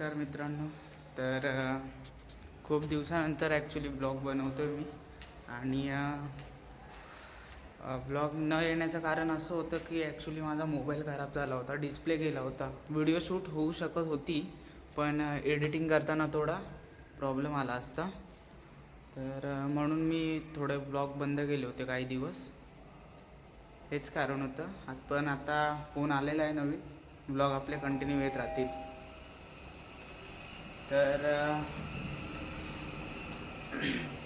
नमस्कार मित्रांनो. तर खूप दिवसानंतर ॲक्च्युली ब्लॉग बनवतो आहे मी. आणि ब्लॉग न येण्याचं कारण असं होतं की ॲक्च्युली माझा मोबाईल खराब झाला होता डिस्प्ले गेला होता. व्हिडिओ शूट होऊ शकत होती पण एडिटिंग करताना थोडा प्रॉब्लेम आला असता. तर म्हणून मी थोडे ब्लॉग बंद केले होते काही दिवस. हेच कारण होतं. पण आता फोन आलेला आहे नवीन. ब्लॉग आपले कंटिन्यू येत राहतील. तर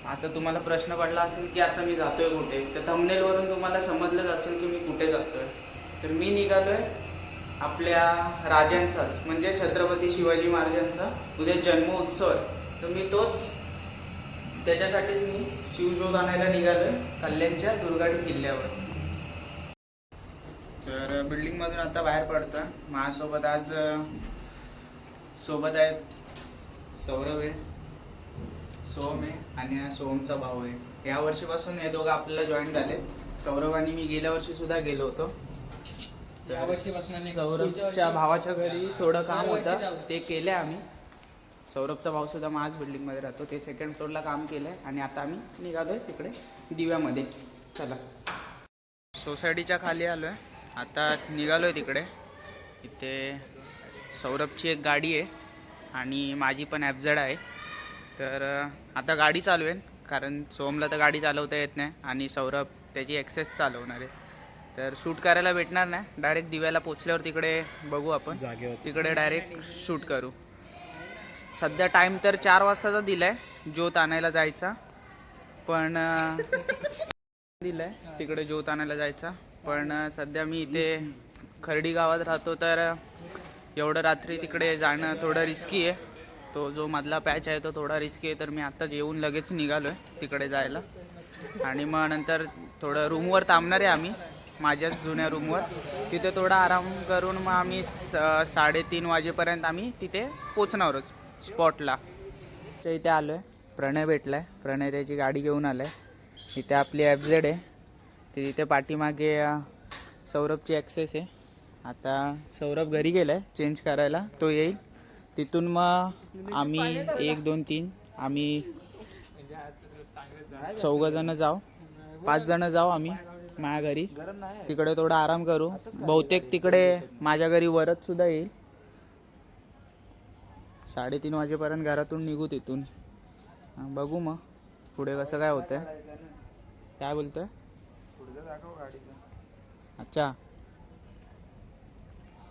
आता तुम्हाला प्रश्न पडला असेल की आता मी जातोय कुठे? तर थंबनेलवरून तुम्हाला समजलंच असेल की मी कुठे जातोय. तर मी निघालोय आपल्या राजांचाच म्हणजे छत्रपती शिवाजी महाराजांचा उद्या जन्म उत्सव आहे. तर मी तोच त्याच्यासाठीच मी शिवशोध आणायला निघालोय कल्याणच्या दुर्गाडी किल्ल्यावर. तर बिल्डिंगमधून आता बाहेर पडतोय. माझ्यासोबत आज सोबत आहेत सौरभ आहे सोहम आहे आणि हा सोहमचा भाऊ आहे. या वर्षीपासून हे दोघं आपल्याला जॉईन झाले. सौरभ आणि मी गेल्या वर्षी सुद्धा गेलो होतो. या वर्षीपासून सौरभच्या भावाच्या घरी थोडं काम होतं. ते केले आम्ही. सौरभचा भाऊ सुद्धा माझ्याच बिल्डिंगमध्ये राहतो. ते सेकंड फ्लोअरला काम केलं आहे आणि आता आम्ही निघालोय तिकडे दिव्यामध्ये. चला. सोसायटीच्या खाली आलो आहे आता निघालो आहे तिकडे. इथे सौरभची एक गाडी आहे. आणि माझी पण ॲफझेड आहे. तर आता गाडी चालू आहे कारण सोमला तर गाडी चालवता येत नाही आणि सौरभ त्याची एक्सेस चालवणार. आहे तर शूट करायला भेटणार नाही. डायरेक्ट दिव्याला पोचल्यावर तिकडे बघू आपण. तिकडे डायरेक्ट शूट करू. सध्या टाईम तर चार वाजताचा दिला आहे ज्योत आणायला जायचा. पण अं, दिलाय तिकडे ज्योत आणायला जायचा. पण सध्या मी इथे खर्डी गावात राहतो तर एवढं रात्री तिकडे जाणं थोडं रिस्की आहे. तो जो मधला पॅच आहे तो थोडा रिस्की आहे तर मी आत्ताच येऊन लगेच निघालो आहे तिकडे जायला. आणि मग नंतर थोडं रूमवर थांबणार आहे आम्ही माझ्याच जुन्या रूमवर तिथे थोडा आराम करून मग आम्ही स- साडेतीन वाजेपर्यंत आम्ही तिथे पोचणारच स्पॉटला च्या इथे आलो आहे प्रणय भेटला आहे प्रणय त्याची गाडी घेऊन आला आहे इथे आपली एफ झेड आहे. ते तिथे पाठीमागे सौरभची ॲक्सेस आहे. आता सौरभ घरी गेलाय आहे चेंज करायला. तो येईल. तिथून मग आम्ही एक दोन तीन आम्ही चौघंजणं जाऊ. पाच जण जाऊ आम्ही माझ्या घरी. तिकडे थोडा आराम करू. बहुतेक तिकडे माझ्या घरी वरच सुद्धा येईल. साडेतीन वाजेपर्यंत घरातून निघू तिथून. बघू मग पुढे कसं काय होतंय. काय बोलतोय? अच्छा.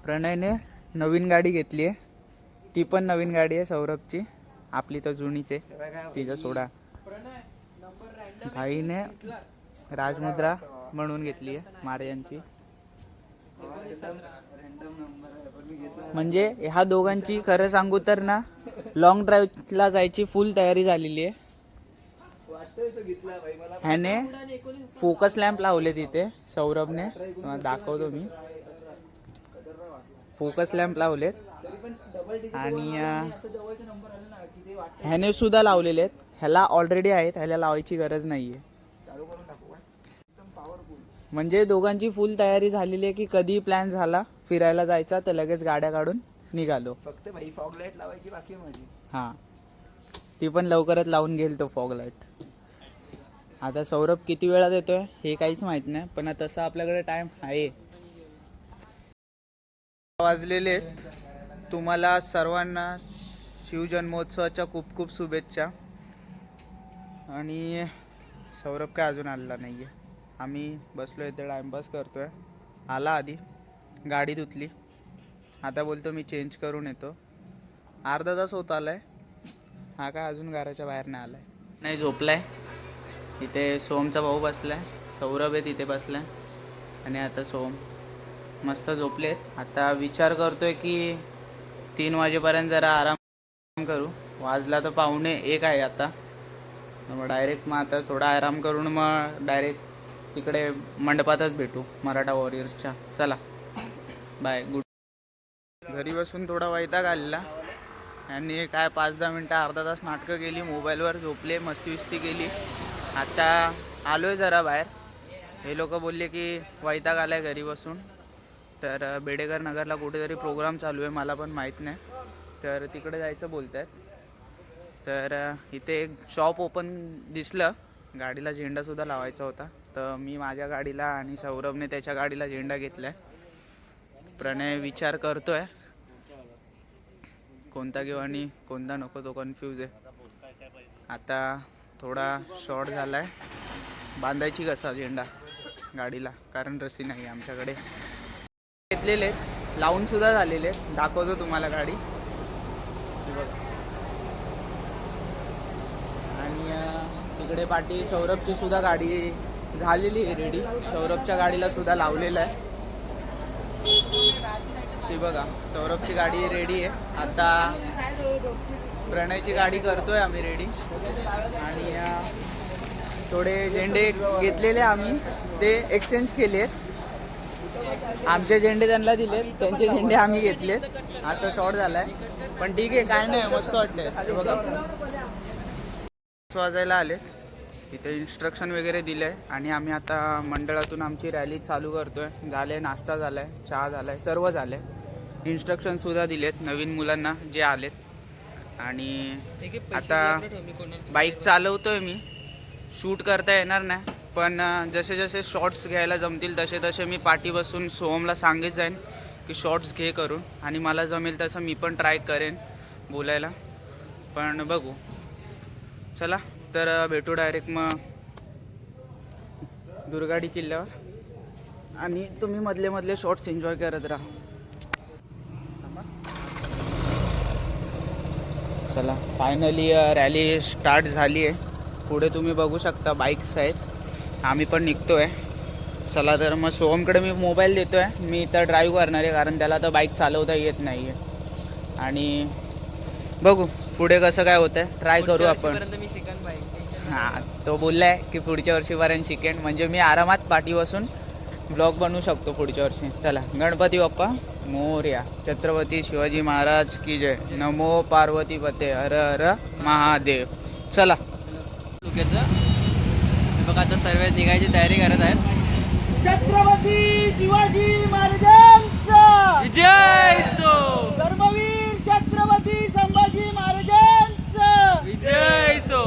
प्रणयने नवीन गाडी घेतली आहे. ती पण नवीन गाडी आहे सौरभची. आपली तर जुनीच आहे. तिचा सोडा. भाईने राजमुद्रा म्हणून घेतली आहे मार्यांची. म्हणजे ह्या दोघांची खरं सांगू तर ना लॉंग ड्राईव्हला जायची फुल तयारी झालेली आहे. ह्याने फोकस लॅम्प लावले तिथे सौरभने. दाखवतो मी. फोकस लॅम्प लावलेत. आणि ह्याने सुद्धा लावलेले आहेत. ह्याला ऑलरेडी आहेत. ह्याला लावायची गरज नाहीये. म्हणजे दोघांची फुल तयारी झालेली आहे की कधी प्लॅन झाला फिरायला जायचा तर लगेच गाड्या काढून निघालो. फक्त भाई फॉग लाइट लावायची बाकी आहे माझी. हां. ती पण लवकरच लावून घेईल तो फॉग लाइट आता सौरभ किती वेळात येतोय हे काहीच माहीत नाही पण तसं आपल्याकडे टाइम आहे. वाजलेले आहेत तुम्हाला सर्वांना शिवजन्मोत्सवाच्या खूप खूप शुभेच्छा. आणि सौरभ काय अजून आलेला नाही आहे आम्ही बसलो इथे करतो आहे आला आधी गाडी धुतली. आता बोलतो मी चेंज करून येतो. अर्धा तास होत आला आहे हा काय अजून घराच्या बाहेर नाही आला आहे नाही झोपला आहे इथे सोमचा भाऊ बसला आहे सौरभ आहे तिथे बसला आहे आणि आता सोम. मस्त झोपलेत. आता विचार करतोय की तीन वाजेपर्यंत जरा आराम करू. वाजला तर पाहुणे एक आहे आता. मग डायरेक्ट मग आता थोडा आराम करून मग डायरेक्ट तिकडे मंडपातच भेटू मराठा वॉरियर्सच्या चला. बाय गुड घरी बसून थोडा वैताग आलेला. आणि काय पाच दहा मिनटं अर्धा तास नाटकं केली मोबाईलवर झोपले मस्ती विस्ती केली. आता आलो आहे जरा बाहेर. हे लोक बोलले की वैताग आला आहे घरी बसून. तर बेडेकर नगरला कुठेतरी प्रोग्राम चालू आहे मला पण माहीत नाही. तर तिकडे जायचं बोलत आहेत तर इथे एक शॉप ओपन दिसलं. गाडीला झेंडासुद्धा लावायचा होता. तर मी माझ्या गाडीला आणि सौरभने त्याच्या गाडीला झेंडा घेतला आहे प्रणय विचार करतो आहे कोणता घेऊ आणि कोणता नको तो कन्फ्यूज आहे. आता थोडा शॉर्ट झाला आहे बांधायची कसा झेंडा? गाडीला. कारण रस्सी नाही आहे आमच्याकडे. घेतलेले आहेत. लावून सुद्धा झालेले आहेत. दाखवतो तुम्हाला गाडी. आणि तिकडे पाठी सौरभची सुद्धा गाडी झालेली आहे रेडी सौरभच्या गाडीला सुद्धा लावलेलं आहे. ती बघा सौरभची गाडी रेडी आहे. आता प्रणयची गाडी करतोय आम्ही रेडी आणि थोडे झेंडे घेतलेले आम्ही. ते एक्सचेंज केले आमचे झेंडे त्यांना दिलेत त्यांचे झेंडे आम्ही घेतलेत. असं शॉर्ट झालाय. पण ठीक आहे काय नाही मस्त वाटतंय बघा. वाजायला आले इथे इन्स्ट्रक्शन वगैरे दिलं आहे आणि आम्ही आता मंडळातून आमची रॅली चालू करतोय. झाले नाश्ता झालाय चहा झालाय सर्व झालंय. इन्स्ट्रक्शनसुद्धा दिलेत नवीन मुलांना जे आलेत. आणि आता बाईक चालवतोय मी. शूट करता येणार नाही. पण जसे जसे शॉर्ट्स घ्यायला जमतील तसे तसे मी पाठी बसून सोहमला सांगत जाईन की शॉर्ट्स घे करून. आणि मला जमेल तसं मी पण ट्राय करेन बोलायला. पण बघू. चला तर भेटू डायरेक्ट मग दुर्गाडी किल्ल्यावर. आणि तुम्ही मधले मधले शॉर्ट्स एन्जॉय करत राहा. चला फायनली रॅली स्टार्ट झाली आहे पुढे तुम्ही बघू शकता बाईक्स आहेत. आम्ही पण निघतो आहे चला तर मग सोहमकडे मी मोबाईल देतो आहे मी इथं ड्राईव्ह करणार आहे कारण त्याला तर बाईक चालवता येत नाही आहे आणि बघू पुढे कसं काय होतं आहे ट्राय करू आपण. हां तो बोललाय की पुढच्या वर्षीपर्यंत शिकेन. म्हणजे मी आरामात पाठी बसून ब्लॉग बनवू शकतो पुढच्या वर्षी. चला गणपती बाप्पा मोर्या. छत्रपती शिवाजी महाराज की जय. नमो पार्वती पते. हर हर महादेव. चला. बघा आता सर्व निघायची तयारी करत आहेत. छत्रपती शिवाजी महाराजांचा विजय सो धर्मवीर छत्रपती संभाजी महाराजांचा विजय सो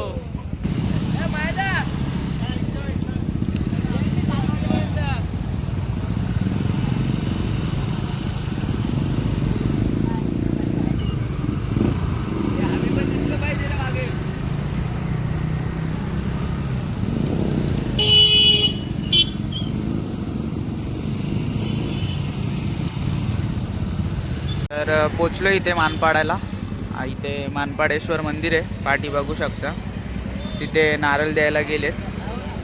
तर पोचलो इथे मानपाड्याला इथे मानपाडेश्वर मंदिर आहे. पाठी बघू शकता. तिथे नारळ द्यायला गेलेत.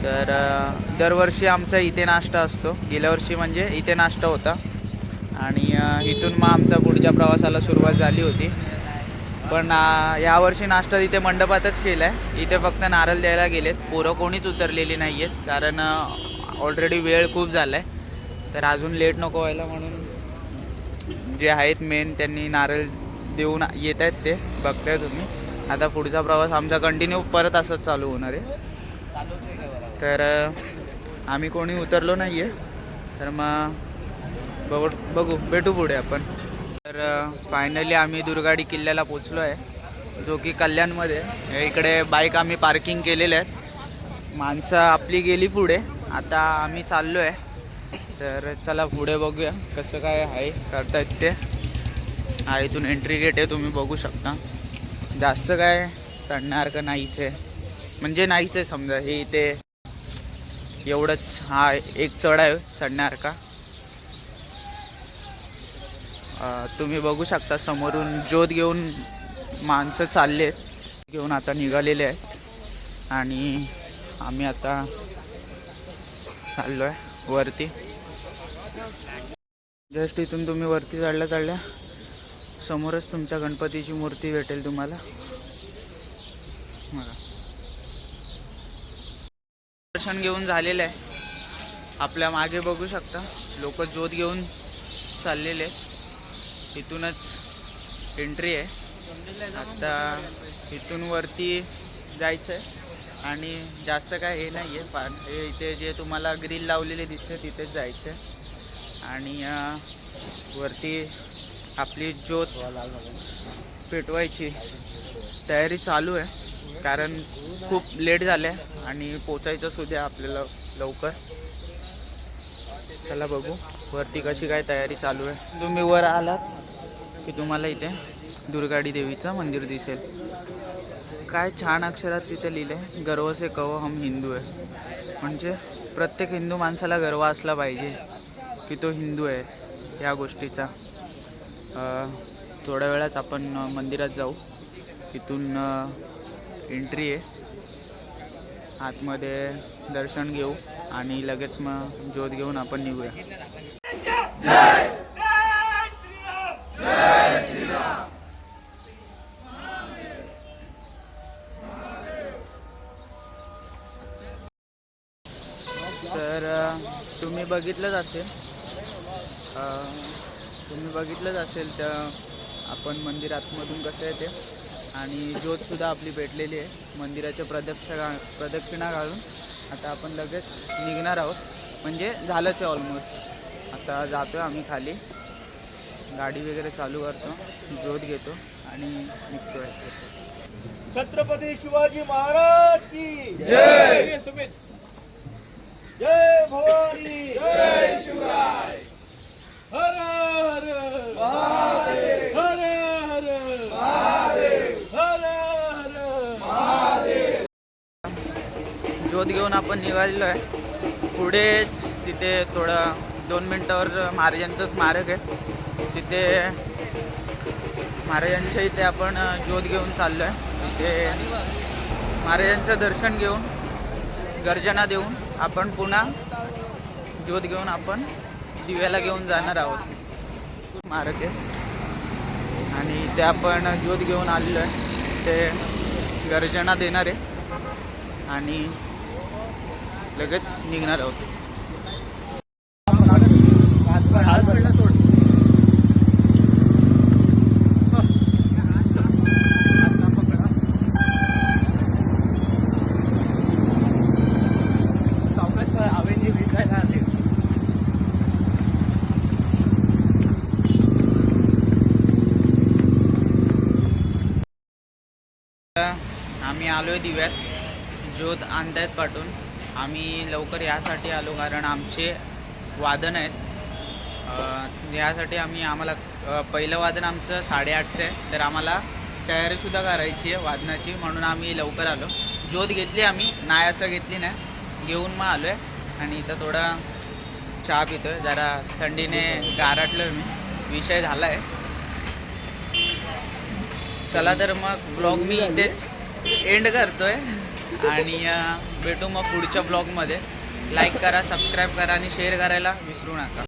तर दरवर्षी आमचा इथे नाश्ता असतो. गेल्या वर्षी म्हणजे इथे नाश्ता होता. आणि इथून मग आमचा पुढच्या प्रवासाला सुरुवात झाली होती. पण यावर्षी नाश्ता तिथे मंडपातच केला आहे इथे फक्त नारळ द्यायला गेलेत. पोरं कोणीच उतरलेली नाही आहेत कारण ऑलरेडी वेळ खूप झाला आहे तर अजून लेट नको व्हायला म्हणून जे आहेत मेन त्यांनी नारळ देऊन येत आहेत ते. बघताय तुम्ही. आता पुढचा प्रवास आमचा कंटिन्यू परत असंच चालू होणार आहे. तर आम्ही कोणी उतरलो नाही आहे तर मग बघू बघू. भेटू पुढे आपण. तर फायनली आम्ही दुर्गाडी किल्ल्याला पोचलो आहे. जो की कल्याणमध्ये. इकडे बाईक आम्ही पार्किंग केलेल्या आहेत. माणसं आपली गेली पुढे. आता आम्ही चाललो आहे तर चला पुढे बघूया कसं काय आहे करतायत ते. हा इथून एंट्री गेट आहे तुम्ही बघू शकता. जास्त काय चढण्यासारखं नाहीच आहे. म्हणजे नाहीच आहे समजा हे इथे एवढंच हा एक चढ आहे चढणार का? तुम्ही बघू शकता समोरून ज्योत घेऊन माणसं चालले आहेत. घेऊन आता निघालेले आहेत. आणि आम्ही आता चाललो आहे वरती. जस्ट इथून तुम्ही वरती चढल्या चढल्या समोरच तुमच्या गणपतीची मूर्ती भेटेल तुम्हाला. दर्शन घेऊन झालेलं आहे. आपल्या मागे बघू शकता. लोक ज्योत घेऊन चाललेले इथूनच एंट्री आहे. आता इथून वरती जायचं आहे आणि जास्त काय हे नाही आहे पा हे इथे जे तुम्हाला ग्रिल लावलेले दिसते तिथेच जायचं आहे आणि वरती आपली ज्योत पेटवायची तयारी चालू आहे. कारण खूप लेट झालं आहे आणि पोचायचं सुद्धा आपल्याला लवकर. चला बघू वरती कशी काय तयारी चालू आहे. तुम्ही वर आलात की तुम्हाला इथे दुर्गाडी देवीचं मंदिर दिसेल. काय छान अक्षरात तिथे लिहिलं आहे गर्व से कहो हम हिंदू आहे. म्हणजे प्रत्येक हिंदू माणसाला गर्व असला पाहिजे. की तो हिंदू आहे या गोष्टीचा. थोड्या वेळात आपण मंदिरात जाऊ. इथून एंट्री आहे. आतमध्ये दर्शन घेऊ आणि लगेच मग ज्योत घेऊन आपण निघूया. तर तुम्ही बघितलंच असेल तुम्ही बघितलंच असेल तर आपण मंदिर आतमधून कसं आहे ते. आणि ज्योतसुद्धा आपली भेटलेली आहे. मंदिराच्या प्रदक्षिणा प्रदक्षिणा घालून आता आपण लगेच निघणार आहोत. म्हणजे झालंच आहे ऑलमोस्ट आता जातो आहे आम्ही खाली. गाडी वगैरे चालू करतो. ज्योत घेतो आणि निघतो आहे छत्रपती शिवाजी महाराज की जय! जय भवानी. जय शिवराय. हर हर महादेव हर हर महादेव हर हर ज्योत घेऊन आपण निघालेलो आहे. पुढेच तिथे थोडं दोन मिनटावर महाराजांचं स्मारक आहे. तिथे महाराजांच्या इथे आपण ज्योत घेऊन चाललो आहे तिथे महाराजांचं दर्शन घेऊन गर्जना देऊन आपण पुन्हा ज्योत घेऊन आपण दिव्याला घेऊन जाणार आहोत. मारक आहे. आणि ते आपण ज्योत घेऊन आलेलो आहे. ते गर्जना देणार आहे. आणि लगेच निघणार आहोत आम्ही आलो आहे दिव्यात. ज्योत आणतायत पाठून आम्ही लवकर यासाठी आलो कारण आमचे वादन आहेत. यासाठी आम्ही आम्हाला पहिलं वादन आमचं साडेआठचं आहे. तर आम्हाला तयारीसुद्धा करायची आहे वादनाची. म्हणून आम्ही लवकर आलो. ज्योत घेतली आम्ही. नाही असं घेतली नाही. घेऊन मग आलो आहे आणि इथं थोडा चहा पितो आहे जरा थंडीने गारटलो मी. विषय झाला आहे चला तर मग ब्लॉग मी इथेच एंड करतोय. आणि भेटू मग पुढच्या ब्लॉगमध्ये लाईक करा सबस्क्राईब करा आणि शेअर करायला विसरू नका.